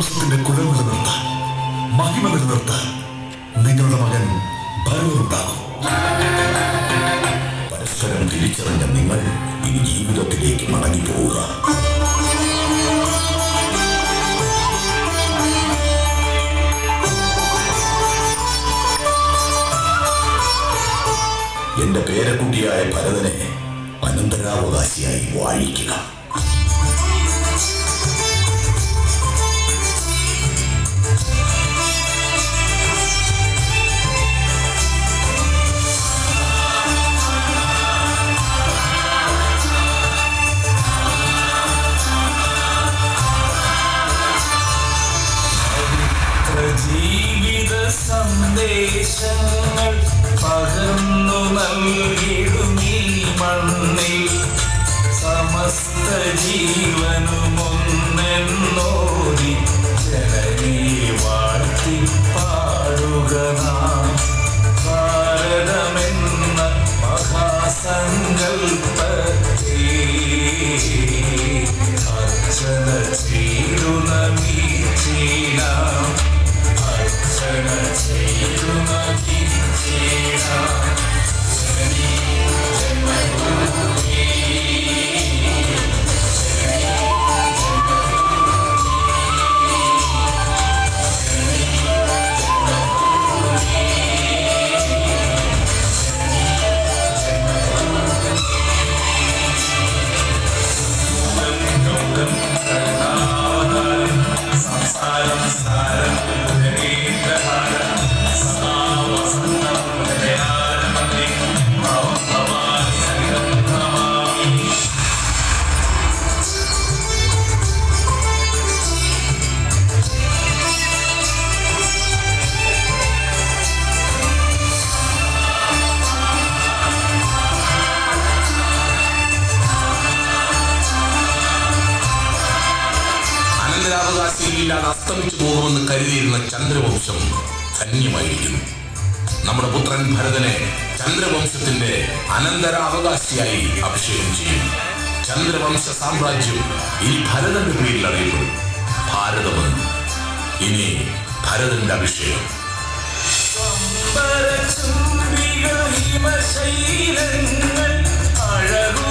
ചന്ദ്രവംശത്തിന്റെ കുഴൽ നിലനിർത്താൻ മഹിമ നിലനിർത്താൻ നിങ്ങളുടെ മകൻ ഭരവുണ്ടാകും പരസ്പരം തിരിച്ചറിഞ്ഞ നിങ്ങൾ ഇനി ജീവിതത്തിലേക്ക് മടങ്ങി പോവുക എന്റെ പേരക്കുട്ടിയായ ഭരതനെ അനന്തരാവകാശിയായി വാഴിക്കുക. സന്ദേശങ്ങൾ പകർന്നു നൽകിടും ഈ മണ്ണിൽ. സമസ്ത ജീവനും ഒന്നെന്നോടി ജനനീ വാഴ്ത്തി പാടുക നാം. ഭാരതമെന്ന മഹാസങ്കൽപ്പത്തെ അർച്ചന അനന്തരാവകാശിയില്ലാതെ അസ്തമിച്ചു പോകുമെന്ന് കരുതിയിരുന്ന ചന്ദ്രവംശം ധന്യമായിരിക്കുന്നു. നമ്മുടെ പുത്രൻ ഭരതനെ ചന്ദ്രവംശത്തിന്റെ അനന്തരാവകാശിയായി അഭിഷേകം ചെയ്യും. ചന്ദ്രവംശ സാമ്രാജ്യം ഈ ഭരതന്റെ പേരിൽ അറിയപ്പെടും. ഭാരതമെന്ന്. ഇനി ഭരതന്റെ അഭിഷേകം. ഹിമശൈലങ്ങൾ അഴകുലയുന്നവർ